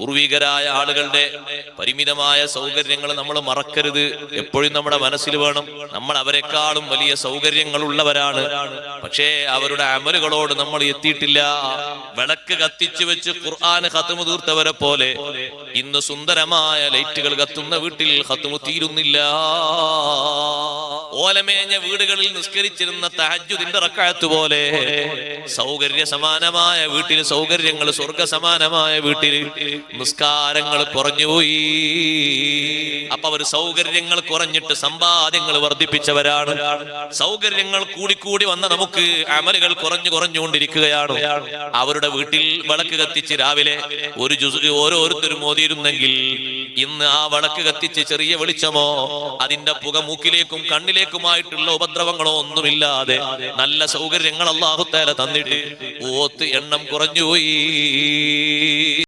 പൂർവികരായ ആളുകളുടെ പരിമിതമായ സൗകര്യങ്ങൾ നമ്മൾ മറക്കരുത്. എപ്പോഴും നമ്മുടെ മനസ്സിൽ വേണം. നമ്മൾ അവരെക്കാളും വലിയ സൗകര്യങ്ങൾ ഉള്ളവരാണ് പക്ഷേ അവരുടെ അമലുകളോട് നമ്മൾ എത്തിയിട്ടില്ല. വിളക്ക് കത്തിച്ചു വെച്ച് ഖുർആൻ ഹത്തുമു തീർത്തവരെ പോലെ ഇന്ന് സുന്ദരമായ ലൈറ്റുകൾ കത്തുന്ന വീട്ടിൽ ഹത്തുമു തീരുന്നില്ല. ഓലമേഞ്ഞ വീടുകളിൽ നിസ്കരിച്ചിരുന്ന തഹജുദിന്റെ റക്കായത്ത് പോലെ സൗകര്യ സമാനമായ വീട്ടിൽ സൗകര്യങ്ങൾ സ്വർഗ സമാനമായ വീട്ടിൽ നിസ്കാരങ്ങൾ കുറഞ്ഞുപോയി. അവർ സൗകര്യങ്ങൾ കുറഞ്ഞിട്ട് സമ്പാദ്യങ്ങൾ വർദ്ധിപ്പിച്ചവരാണ്. സൗകര്യങ്ങൾ കൂടിക്കൂടി വന്ന നമുക്ക് അമലുകൾ കുറഞ്ഞു കുറഞ്ഞുകൊണ്ടിരിക്കുകയാണ്. അവരുടെ വീട്ടിൽ വിളക്ക് കത്തിച്ച് രാവിലെ ഒരു ഓരോരുത്തരും ഓതിയിരുന്നെങ്കിൽ ഇന്ന് ആ വിളക്ക് കത്തിച്ച് ചെറിയ വെളിച്ചമോ അതിന്റെ പുക മൂക്കിലേക്കും കണ്ണിലേക്കുമായിട്ടുള്ള ഉപദ്രവങ്ങളോ ഒന്നുമില്ലാതെ നല്ല സൗകര്യങ്ങൾ അള്ളാഹുത്തേല തന്നിട്ട് ഓത്ത് എണ്ണം കുറഞ്ഞുപോയി.